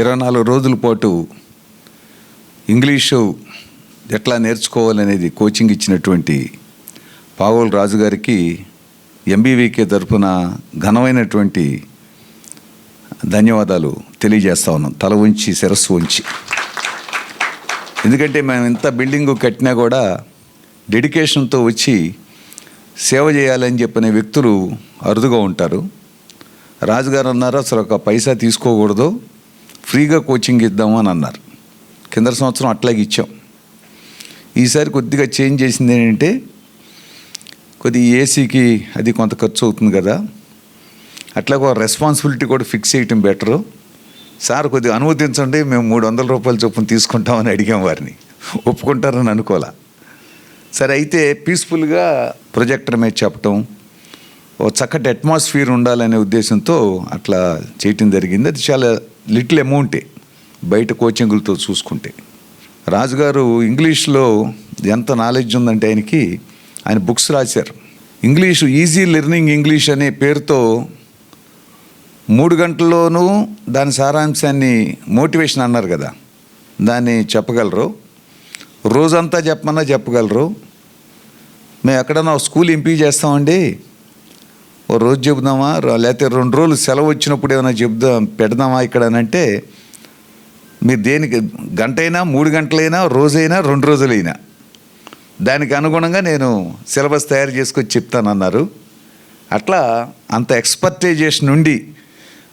ఇరవై నాలుగు రోజుల పాటు ఇంగ్లీషు ఎట్లా నేర్చుకోవాలనేది కోచింగ్ ఇచ్చినటువంటి పావోల్ రాజు గారికి ఎంబీవీకే తరఫున ఘనమైనటువంటి ధన్యవాదాలు తెలియజేస్తా ఉన్నాం. తల ఉంచి శిరస్సు ఉంచి ఎందుకంటే మేము ఇంత బిల్డింగు కట్టినా కూడా డెడికేషన్తో వచ్చి సేవ చేయాలని చెప్పిన వ్యక్తులు అరుదుగా ఉంటారు. రాజుగారు అన్నారు అసలు ఒక పైసా తీసుకోకూడదు. ఫ్రీగా కోచింగ్ ఇద్దాము అని అన్నారు. కింద సంవత్సరం అట్లాగే ఇచ్చాం. ఈసారి కొద్దిగా చేంజ్ చేసింది ఏంటంటే కొద్ది ఏసీకి అది కొంత ఖర్చు అవుతుంది కదా. అట్లా ఒక రెస్పాన్సిబిలిటీ కూడా ఫిక్స్ చేయటం బెటరు. సార్ కొద్దిగా అనుమతించండి మేము మూడు వందల రూపాయల చొప్పున తీసుకుంటామని అడిగాం వారిని. ఒప్పుకుంటారని అనుకోలే సరే అయితే పీస్ఫుల్గా ప్రొజెక్టర్ మీద చెప్పటం ఓ చక్కటి అట్మాస్ఫియర్ ఉండాలనే ఉద్దేశంతో అట్లా చేయటం జరిగింది. అది చాలా లిటిల్ అమౌంటే బయట కోచింగులతో చూసుకుంటే. రాజుగారు ఇంగ్లీష్లో ఎంత నాలెడ్జ్ ఉందంటే ఆయనకి ఆయన బుక్స్ రాశారు. ఇంగ్లీషు ఈజీ లెర్నింగ్ ఇంగ్లీష్ అనే పేరుతో మూడు గంటల్లోనూ దాని సారాంశాన్ని మోటివేషన్ అన్నారు కదా. దాన్ని చెప్పగలరు. రోజంతా చెప్పమన్నా చెప్పగలరు. మేము ఎక్కడన్నా స్కూల్ ఎంపీ చేస్తామండి. ఓ రోజు చెబుదామా? లేకపోతే రెండు రోజులు సెలవు వచ్చినప్పుడు ఏమైనా చెబుదాం పెడదామా ఇక్కడ అని అంటే మీరు దేనికి గంటైనా మూడు గంటలైనా రోజైనా రెండు రోజులైనా. దానికి అనుగుణంగా నేను సిలబస్ తయారు చేసుకొచ్చి చెప్తానన్నారు అట్లా అంత ఎక్స్పర్టైజేషన్ నుండి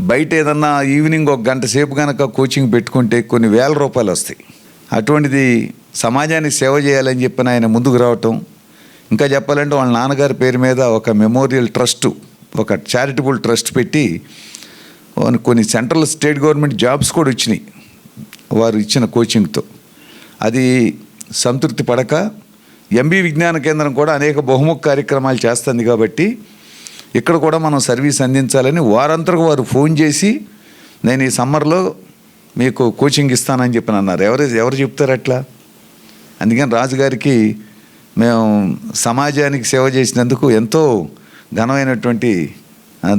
బయట ఏదన్నా ఈవినింగ్ ఒక గంట సేపు కనుక కోచింగ్ పెట్టుకుంటే కొన్ని వేల రూపాయలు వస్తాయి. అటువంటిది సమాజానికి సేవ చేయాలని చెప్పిన ఆయన ముందుకు రావటం ఇంకా చెప్పాలంటే వాళ్ళ నాన్నగారి పేరు మీద ఒక మెమోరియల్ ట్రస్ట్ ఒక చారిటబుల్ ట్రస్ట్ పెట్టి కొన్ని సెంట్రల్ స్టేట్ గవర్నమెంట్ జాబ్స్ కూడా వచ్చినాయి వారు ఇచ్చిన కోచింగ్తో. అది సంతృప్తి పడక ఎంబీ విజ్ఞాన కేంద్రం కూడా అనేక బహుముఖ కార్యక్రమాలు చేస్తుంది కాబట్టి ఇక్కడ కూడా మనం సర్వీస్ అందించాలని వారంతరకు వారు ఫోన్ చేసి నేను ఈ సమ్మర్లో మీకు కోచింగ్ ఇస్తానని చెప్పి అన్నారు ఎవరు ఎవరు చెప్తారు అట్లా? అందుకని రాజుగారికి మేము సమాజానికి సేవ చేసినందుకు ఎంతో ఘనమైనటువంటి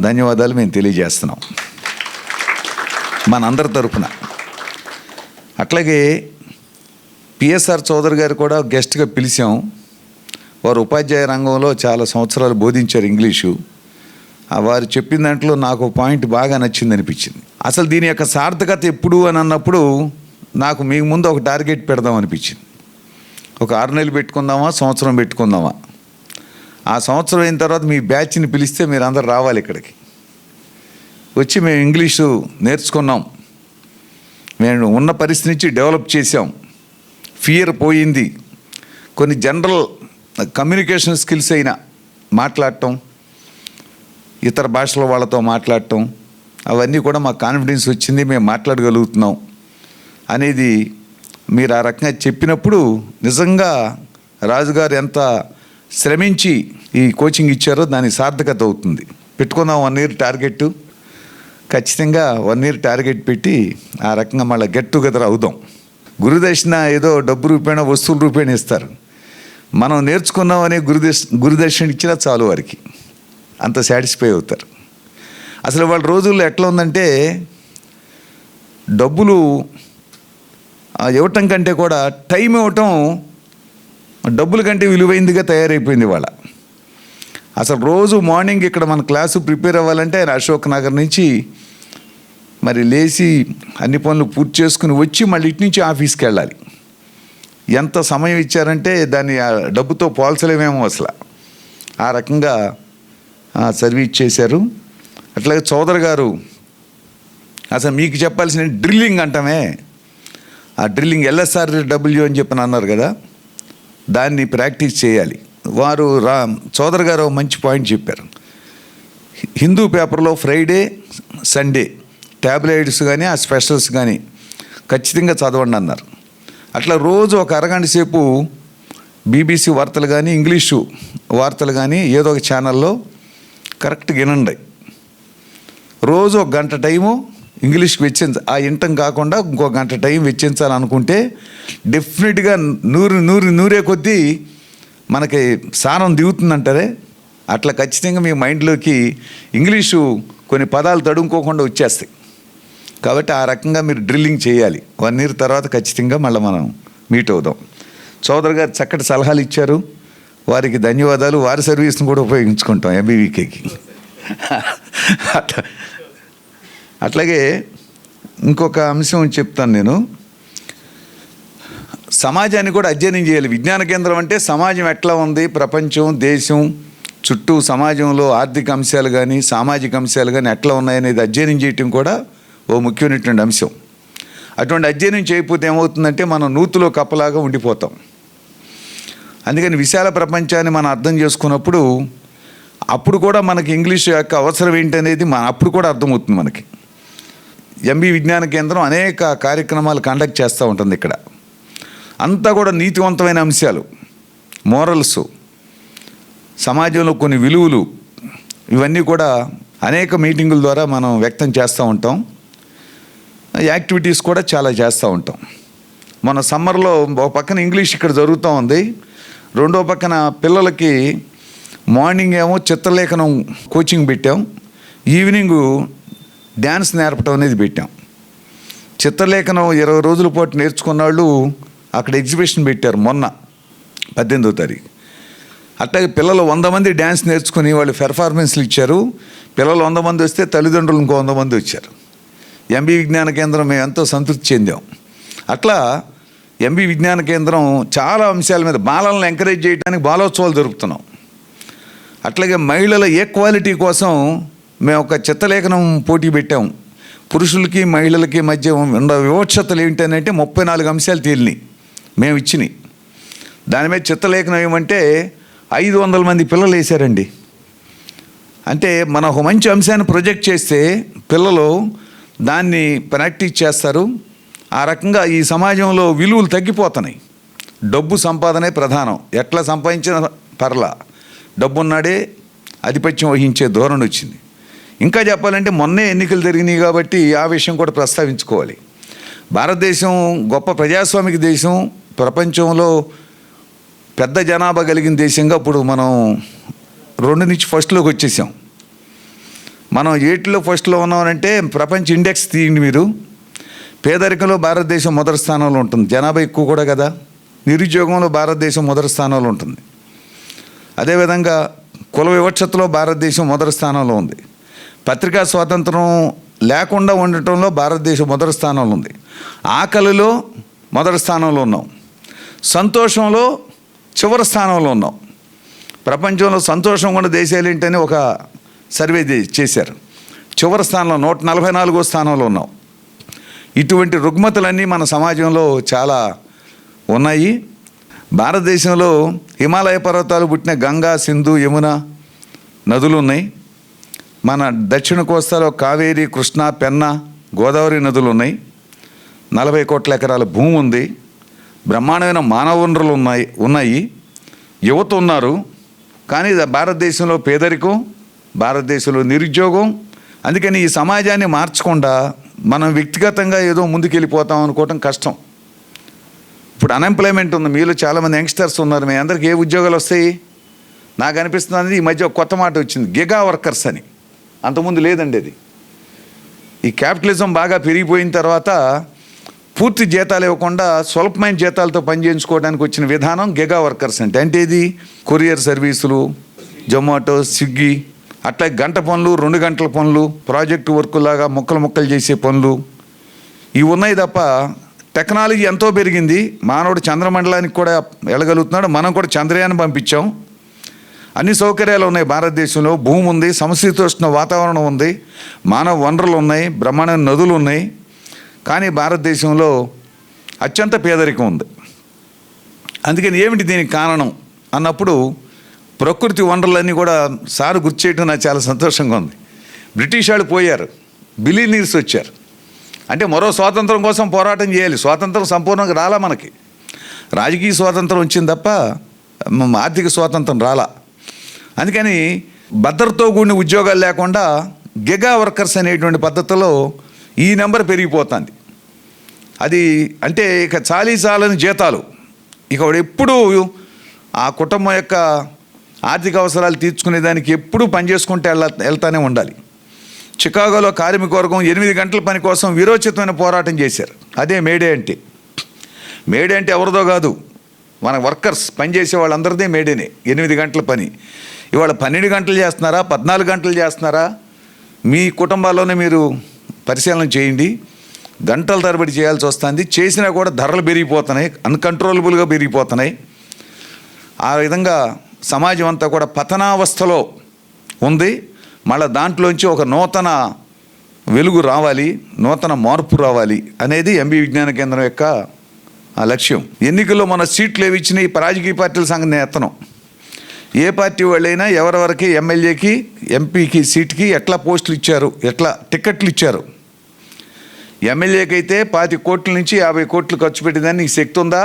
ధన్యవాదాలు మేము తెలియజేస్తున్నాం. మనందరి తరఫున అట్లాగే పిఎస్ఆర్ చౌదరి గారు కూడా గెస్ట్గా పిలిచాం. వారు ఉపాధ్యాయ రంగంలో చాలా సంవత్సరాలు బోధించారు ఇంగ్లీషు. వారు చెప్పిన దాంట్లో నాకు పాయింట్ బాగా నచ్చింది అనిపించింది. అసలు దీని యొక్క సార్థకత ఎప్పుడు అని అన్నప్పుడు నాకు మీకు ముందు ఒక టార్గెట్ పెడదాం అనిపించింది. ఒక ఆరు నెలలు పెట్టుకుందామా సంవత్సరం పెట్టుకుందామా? ఆ సంవత్సరం అయిన తర్వాత మీ బ్యాచ్ని పిలిస్తే మీరు అందరు రావాలి ఇక్కడికి. వచ్చి మేము ఇంగ్లీషు నేర్చుకున్నాం. మేము ఉన్న పరిస్థితి నుంచి డెవలప్ చేసాం ఫియర్ పోయింది. కొన్ని జనరల్ కమ్యూనికేషన్ స్కిల్స్ అయినా మాట్లాడటం ఇతర భాషల వాళ్ళతో మాట్లాడటం అవన్నీ కూడా మాకు కాన్ఫిడెన్స్ వచ్చింది మేము మాట్లాడగలుగుతున్నాం అనేది మీరు ఆ రకంగా చెప్పినప్పుడు నిజంగా రాజుగారు ఎంత శ్రమించి ఈ కోచింగ్ ఇచ్చారో దానికి సార్థకత అవుతుంది. పెట్టుకుందాం వన్ ఇయర్ టార్గెట్ ఖచ్చితంగా వన్ ఇయర్ టార్గెట్ పెట్టి ఆ రకంగా మళ్ళీ గెట్ టుగెదర్ అవుదాం. గురుదక్షిణ ఏదో డబ్బు రూపేణ వస్తువుల రూపేణ ఇస్తారు. మనం నేర్చుకున్నామనే గురుదక్ష గురుదక్షిణ ఇచ్చినా చాలు వారికి. అంత సాటిస్ఫై అవుతారు. అసలు వాళ్ళ రోజుల్లో ఎట్లా ఉందంటే డబ్బులు ఇవ్వటం కంటే కూడా టైం ఇవ్వటం డబ్బుల కంటే విలువైందిగా తయారైపోయింది వాళ్ళ అసలు రోజు మార్నింగ్ ఇక్కడ మన క్లాసు ప్రిపేర్ అవ్వాలంటే ఆయన అశోక్ నగర్ నుంచి మరి లేచి అన్ని పనులు పూర్తి చేసుకుని వచ్చి మళ్ళీ ఇటు నుంచి ఆఫీస్కి వెళ్ళాలి. ఎంత సమయం ఇచ్చారంటే దాన్ని ఆ డబ్బుతో పోల్చలేమేమో అసలు. ఆ రకంగా సర్వీస్ చేశారు. అట్లాగే చౌదరి గారు అసలు మీకు చెప్పాల్సిన డ్రిల్లింగ్ అంటామే. ఆ డ్రిల్లింగ్ ఎల్ఎస్ఆర్ డబ్ల్యూ అని చెప్పి అన్నారు కదా దాన్ని ప్రాక్టీస్ చేయాలి. వారు రా చౌదరి గారు మంచి పాయింట్ చెప్పారు. హిందూ పేపర్లో ఫ్రైడే సండే ట్యాబ్లెట్స్ కానీ ఆ స్పెషల్స్ కానీ ఖచ్చితంగా చదవండి అన్నారు. అట్లా రోజు ఒక అరగంట సేపు బీబీసీ వార్తలు కానీ ఇంగ్లీషు వార్తలు కానీ ఏదో ఒక ఛానల్లో కరెక్ట్ వినండి. రోజు ఒక గంట టైము ఇంగ్లీష్కి వెచ్చించ ఆ ఇంటం కాకుండా ఇంకో గంట టైం వెచ్చించాలనుకుంటే డెఫినెట్గా నూరు నూరు నూరే కొద్దీ మనకి సారం దిగుతుందంటారే? అట్లా ఖచ్చితంగా మీ మైండ్లోకి ఇంగ్లీషు కొన్ని పదాలు తడుముకోకుండా వచ్చేస్తాయి. కాబట్టి ఆ రకంగా మీరు డ్రిల్లింగ్ చేయాలి. వన్ ఇయర్ తర్వాత ఖచ్చితంగా మళ్ళీ మనం మీట్ అవుదాం. చౌదరి గారు చక్కటి సలహాలు ఇచ్చారు. వారికి ధన్యవాదాలు. వారి సర్వీస్ని కూడా ఉపయోగించుకుంటాం ఎంబీవీకేకి అట్లా అట్లాగే ఇంకొక అంశం చెప్తాను నేను. సమాజాన్ని కూడా అధ్యయనం చేయాలి. విజ్ఞాన కేంద్రం అంటే సమాజం ఎట్లా ఉంది? ప్రపంచం దేశం చుట్టూ సమాజంలో ఆర్థిక అంశాలు కానీ సామాజిక అంశాలు కానీ ఎట్లా ఉన్నాయనేది అధ్యయనం చేయటం కూడా ఓ ముఖ్యమైనటువంటి అంశం. అటువంటి అధ్యయనం చేయకపోతే ఏమవుతుందంటే మనం నూతులో కప్పలాగా ఉండిపోతాం. అందుకని విశాల ప్రపంచాన్ని మనం అర్థం చేసుకున్నప్పుడు అప్పుడు కూడా మనకి ఇంగ్లీష్ యొక్క అవసరం ఏంటనేది మన అప్పుడు కూడా అర్థమవుతుంది మనకి. ఎంబీ విజ్ఞాన కేంద్రం అనేక కార్యక్రమాలు కండక్ట్ చేస్తూ ఉంటుంది ఇక్కడ. అంతా కూడా నీతివంతమైన అంశాలు. మోరల్స్ సమాజంలో కొన్ని విలువలు ఇవన్నీ కూడా అనేక మీటింగుల ద్వారా మనం వ్యక్తం చేస్తూ ఉంటాం. యాక్టివిటీస్ కూడా చాలా చేస్తూ ఉంటాం. మన సమ్మర్లో ఒక పక్కన ఇంగ్లీష్ ఇక్కడ జరుగుతూ ఉంది. రెండో పక్కన పిల్లలకి మార్నింగ్ ఏమో చిత్రలేఖనం కోచింగ్ పెట్టాం. ఈవినింగు డ్యాన్స్ నేర్పడం అనేది పెట్టాం. చిత్రలేఖనం ఇరవై రోజుల పాటు నేర్చుకున్న వాళ్ళు అక్కడ ఎగ్జిబిషన్ పెట్టారు మొన్న పద్దెనిమిదో తారీఖు. అట్లాగే పిల్లలు వంద మంది డ్యాన్స్ నేర్చుకుని వాళ్ళు పెర్ఫార్మెన్స్లు ఇచ్చారు. పిల్లలు వంద మంది వస్తే తల్లిదండ్రులు ఇంకో వంద మంది వచ్చారు. ఎంబీ విజ్ఞాన కేంద్రం మేము ఎంతో సంతృప్తి చెందాం. అట్లా ఎంబీ విజ్ఞాన కేంద్రం చాలా అంశాల మీద బాలలను ఎంకరేజ్ చేయడానికి బాలోత్సవాలు జరుపుతున్నాం. అట్లాగే మహిళల ఈక్వాలిటీ కోసం మేము ఒక చిత్తలేఖనం పోటీ పెట్టాం. పురుషులకి మహిళలకి మధ్య ఉన్న వివక్షతలు ఏంటంటే ముప్పై నాలుగు అంశాలు తేలినాయి. మేము ఇచ్చినాయి. దాని మీద చిత్తలేఖనం ఏమంటే ఐదు వందల మంది పిల్లలు వేశారండి. అంటే మన ఒక మంచి అంశాన్ని ప్రొజెక్ట్ చేస్తే పిల్లలు దాన్ని ప్రాక్టీస్ చేస్తారు. ఆ రకంగా ఈ సమాజంలో విలువలు తగ్గిపోతున్నాయి. డబ్బు సంపాదనే ప్రధానం. ఎట్లా సంపాదించిన పర్లా. డబ్బున్నాడే ఆధిపత్యం వహించే ధోరణి వచ్చింది. ఇంకా చెప్పాలంటే మొన్నే ఎన్నికలు జరిగినాయి కాబట్టి ఆ విషయం కూడా ప్రస్తావించుకోవాలి. భారతదేశం గొప్ప ప్రజాస్వామిక దేశం ప్రపంచంలో పెద్ద జనాభా కలిగిన దేశంగా ఇప్పుడు మనం రెండు నుంచి ఫస్ట్లోకి వచ్చేసాం. మనం ఏటిలో ఫస్ట్లో ఉన్నామంటే ప్రపంచ ఇండెక్స్ తీయండి మీరు. పేదరికంలో భారతదేశం మొదటి స్థానంలో ఉంటుంది. జనాభా ఎక్కువ కూడా కదా. నిరుద్యోగంలో భారతదేశం మొదటి స్థానంలో ఉంటుంది. అదేవిధంగా కుల వివక్షతలో భారతదేశం మొదటి స్థానంలో ఉంది. పత్రికా స్వాతంత్రం లేకుండా ఉండటంలో భారతదేశం మొదటి స్థానంలో ఉంది. ఆకలిలో మొదటి స్థానంలో ఉన్నాం. సంతోషంలో చివరి స్థానంలో ఉన్నాం. ప్రపంచంలో సంతోషం ఉన్న దేశాలు ఏంటని ఒక సర్వే చేశారు. చివరి స్థానంలో నూట నలభై నాలుగో స్థానంలో ఉన్నాం. ఇటువంటి రుగ్మతలన్నీ మన సమాజంలో చాలా ఉన్నాయి. భారతదేశంలో హిమాలయ పర్వతాలు పుట్టిన గంగా సింధు యమున నదులు ఉన్నాయి. మన దక్షిణ కోస్తాలో కావేరి కృష్ణ పెన్న గోదావరి నదులు ఉన్నాయి. నలభై కోట్ల ఎకరాల భూమి ఉంది. బ్రహ్మాండమైన మానవ వనరులు ఉన్నాయి ఉన్నాయి. యువత ఉన్నారు. కానీ భారతదేశంలో పేదరికం భారతదేశంలో నిరుద్యోగం. అందుకని ఈ సమాజాన్ని మార్చకుండా మనం వ్యక్తిగతంగా ఏదో ముందుకెళ్ళిపోతాం అనుకోవటం కష్టం. ఇప్పుడు అన్ఎంప్లాయ్మెంట్ ఉంది. మీలో చాలామంది యంగ్స్టర్స్ ఉన్నారు. మీ అందరికి ఏ ఉద్యోగాలు వస్తాయి? నాకు అనిపిస్తుంది. ఈ మధ్య ఒక కొత్త మాట వచ్చింది. గిగా వర్కర్స్ అని. అంతకుముందు లేదండి అది. ఈ క్యాపిటలిజం బాగా పెరిగిపోయిన తర్వాత పూర్తి జీతాలు ఇవ్వకుండా స్వల్పమైన జీతాలతో పనిచేయించుకోవడానికి వచ్చిన విధానం గిగా వర్కర్స్ అంటే అంటే ఇది కొరియర్ సర్వీసులు జొమాటో స్విగ్గీ అట్లా గంట పనులు రెండు గంటల పనులు ప్రాజెక్టు వర్క్ లాగా ముక్కలు ముక్కలు చేసే పనులు. ఇవి ఉన్నాయి తప్ప టెక్నాలజీ ఎంతో పెరిగింది. మానవుడు చంద్రమండలానికి కూడా వెళ్ళగలుగుతున్నాడు మనం కూడా చంద్రయాన్ని పంపించాం. అన్ని సౌకర్యాలు ఉన్నాయి భారతదేశంలో. భూమి ఉంది సమశీతోష్ణ వాతావరణం ఉంది మానవ వనరులు ఉన్నాయి బ్రహ్మాండ నదులు ఉన్నాయి. కానీ భారతదేశంలో అత్యంత పేదరికం ఉంది. అందుకని ఏమిటి దీనికి కారణం? అన్నప్పుడు ప్రకృతి వనరులన్నీ కూడా సారు గుర్తు చేయడం నాకు చాలా సంతోషంగా ఉంది. బ్రిటిష్ వాళ్ళు పోయారు. బిలీనీర్స్ వచ్చారు. అంటే మరో స్వాతంత్రం కోసం పోరాటం చేయాలి. స్వాతంత్రం సంపూర్ణంగా రాలా మనకి. రాజకీయ స్వాతంత్రం వచ్చింది తప్ప ఆర్థిక స్వాతంత్రం రాలా. అందుకని భద్రతతో కూడిన ఉద్యోగాలు లేకుండా గిగా వర్కర్స్ అనేటువంటి పద్ధతిలో ఈ నెంబర్ పెరిగిపోతుంది. అది అంటే ఇక చాలీ చాలని జీతాలు. ఇక వాడు ఎప్పుడూ ఆ కుటుంబం యొక్క ఆర్థిక అవసరాలు తీర్చుకునే దానికి ఎప్పుడూ పనిచేసుకుంటే వెళ్ళ వెళ్తానే ఉండాలి. చికాగోలో కార్మిక వర్గం ఎనిమిది గంటల పని కోసం విరోచితమైన పోరాటం చేశారు. అదే మేడే అంటే. మేడే అంటే ఎవరిదో కాదు. మన వర్కర్స్ పనిచేసే వాళ్ళందరిదే మేడేనే. ఎనిమిది గంటల పని. ఇవాళ పన్నెండు గంటలు చేస్తున్నారా? పద్నాలుగు గంటలు చేస్తున్నారా? మీ కుటుంబాల్లోనే మీరు పరిశీలన చేయండి. గంటల తరబడి చేయాల్సి వస్తుంది. చేసినా కూడా ధరలు పెరిగిపోతున్నాయి. అన్కంట్రోలబుల్గా పెరిగిపోతున్నాయి. ఆ విధంగా సమాజం అంతా కూడా పతనావస్థలో ఉంది. మళ్ళీ దాంట్లోంచి ఒక నూతన వెలుగు రావాలి. నూతన మార్పు రావాలి అనేది ఎంబీ విజ్ఞాన కేంద్రం యొక్క ఆ లక్ష్యం. ఎన్నికల్లో మన సీట్లు ఏవి ఇచ్చినాయి రాజకీయ పార్టీల సంగతి నేను ఎత్తను. ఏ పార్టీ వాళ్ళైనా ఎవరెవరికి ఎమ్మెల్యేకి ఎంపీకి సీట్కి ఎట్లా పోస్టులు ఇచ్చారు ఎట్లా టికెట్లు ఇచ్చారు? ఎమ్మెల్యేకి అయితే పాతి కోట్ల నుంచి యాభై కోట్లు ఖర్చు పెట్టేదాన్ని నీకు శక్తి ఉందా?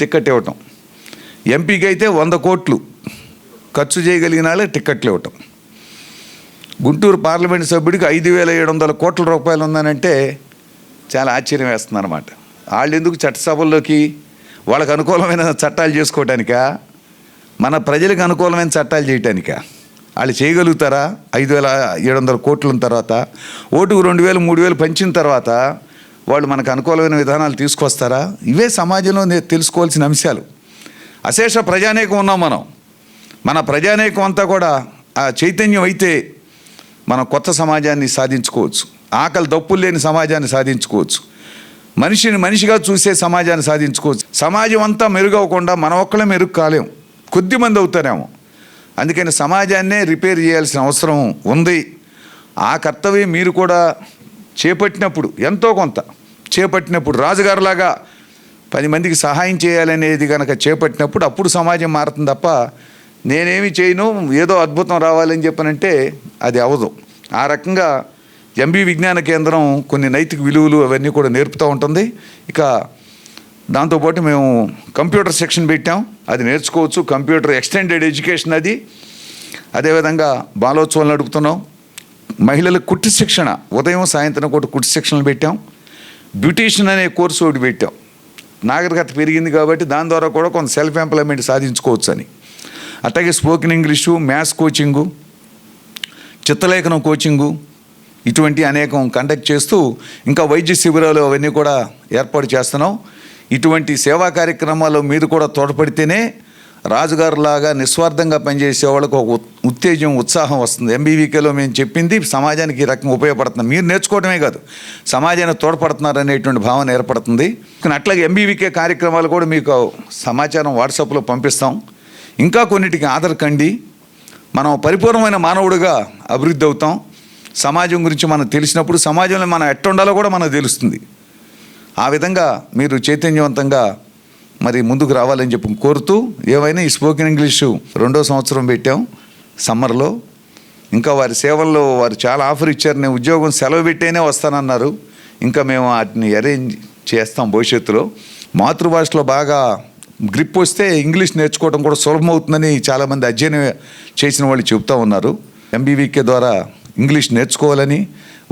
టికెట్ ఇవ్వటం. ఎంపీకి అయితే వంద కోట్లు ఖర్చు చేయగలిగిన వాళ్ళే టిక్కెట్లు ఇవ్వటం. గుంటూరు పార్లమెంట్ సభ్యుడికి ఐదు వేల ఏడు వందల కోట్ల రూపాయలు ఉందనంటే చాలా ఆశ్చర్యం వేస్తుంది అనమాట వాళ్ళు ఎందుకు చట్టసభల్లోకి వాళ్ళకు అనుకూలమైన చట్టాలు చేసుకోవటానికా? మన ప్రజలకు అనుకూలమైన చట్టాలు చేయటానికా? వాళ్ళు చేయగలుగుతారా? ఐదు వేల ఏడు వందల కోట్ల తర్వాత ఓటుకు రెండు వేలు మూడు వేలు పంచిన తర్వాత వాళ్ళు మనకు అనుకూలమైన విధానాలు తీసుకొస్తారా? ఇవే సమాజంలో తెలుసుకోవాల్సిన అంశాలు. అశేష ప్రజానేకం ఉన్నాం మనం. మన ప్రజానేకం అంతా కూడా ఆ చైతన్యం అయితే మనం కొత్త సమాజాన్ని సాధించుకోవచ్చు. ఆకలి దప్పులు లేని సమాజాన్ని సాధించుకోవచ్చు. మనిషిని మనిషిగా చూసే సమాజాన్ని సాధించుకోవచ్చు. సమాజం అంతా మెరుగవకుండా మన ఒక్కళ్ళే మెరుగు కాలేం కొద్ది మంది అవుతారేమో. అందుకని సమాజాన్నే రిపేర్ చేయాల్సిన అవసరం ఉంది. ఆ కర్తవ్యం మీరు కూడా చేపట్టినప్పుడు ఎంతో కొంత చేపట్టినప్పుడు రాజుగారులాగా పది మందికి సహాయం చేయాలనేది కనుక చేపట్టినప్పుడు అప్పుడు సమాజం మారుతుంది తప్ప నేనేమి చేయను ఏదో అద్భుతం రావాలని చెప్పనంటే అది అవదు. ఆ రకంగా ఎంబీ విజ్ఞాన కేంద్రం కొన్ని నైతిక విలువలు అవన్నీ కూడా నేర్పుతూ ఉంటుంది. ఇక దాంతోపాటు మేము కంప్యూటర్ సెక్షన్ పెట్టాం. అది నేర్చుకోవచ్చు. కంప్యూటర్ ఎక్స్టెండెడ్ ఎడ్యుకేషన్ అది. అదేవిధంగా బాలోత్సవాలు నడుపుతున్నాం. మహిళలకు కుట్టి శిక్షణ ఉదయం సాయంత్రం కూడా కుట్టి శిక్షణలు పెట్టాం. బ్యూటీషియన్ అనే కోర్సు ఒకటి పెట్టాం. నాగరికత పెరిగింది కాబట్టి దాని ద్వారా కూడా కొంత సెల్ఫ్ ఎంప్లాయ్మెంట్ సాధించుకోవచ్చు అని అట్లాగే స్పోకెన్ ఇంగ్లీషు మ్యాథ్స్ కోచింగు చిత్రలేఖనం కోచింగు ఇటువంటి అనేకం కండక్ట్ చేస్తూ ఇంకా వైద్య శిబిరాలు అవన్నీ కూడా ఏర్పాటు చేస్తున్నాం. ఇటువంటి సేవా కార్యక్రమాల్లో మీరు కూడా తోడ్పడితేనే రాజుగారులాగా నిస్వార్థంగా పనిచేసే వాళ్ళకు ఒక ఉత్తేజం ఉత్సాహం వస్తుంది. ఎంబీవీకేలో మేము చెప్పింది సమాజానికి ఈ రకంగా ఉపయోగపడుతుంది. మీరు నేర్చుకోవడమే కాదు సమాజాన్ని తోడ్పడుతున్నారు అనేటువంటి భావన ఏర్పడుతుంది. కానీ అట్లాగే ఎంబీవీకే కార్యక్రమాలు కూడా మీకు సమాచారం వాట్సాప్లో పంపిస్తాం. ఇంకా కొన్నిటికి ఆధార్ కండి. మనం పరిపూర్ణమైన మానవుడిగా అభివృద్ధి అవుతాం. సమాజం గురించి మనం తెలిసినప్పుడు సమాజంలో మనం ఎట్టుండాలో కూడా మనకు తెలుస్తుంది. ఆ విధంగా మీరు చైతన్యవంతంగా మరి ముందుకు రావాలని చెప్పి కోరుతూ ఏమైనా ఈ స్పోకెన్ ఇంగ్లీషు రెండో సంవత్సరం పెట్టాం సమ్మర్లో. ఇంకా వారి సేవల్లో వారు చాలా ఆఫర్ ఇచ్చారు. నేను ఉద్యోగం సెలవు పెట్టేనే వస్తానన్నారు. ఇంకా మేము వాటిని అరేంజ్ చేస్తాం భవిష్యత్తులో. మాతృభాషలో బాగా గ్రిప్ వస్తే ఇంగ్లీష్ నేర్చుకోవడం కూడా సులభమవుతుందని చాలామంది అధ్యయనం చేసిన వాళ్ళు చెబుతూ ఉన్నారు. ఎంబీవీకే ద్వారా ఇంగ్లీష్ నేర్చుకోవాలని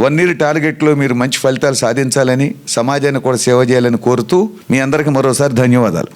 వన్ ఇయర్ టార్గెట్లో మీరు మంచి ఫలితాలు సాధించాలని సమాజాన్ని కూడా సేవ చేయాలని కోరుతూ మీ అందరికీ మరోసారి ధన్యవాదాలు.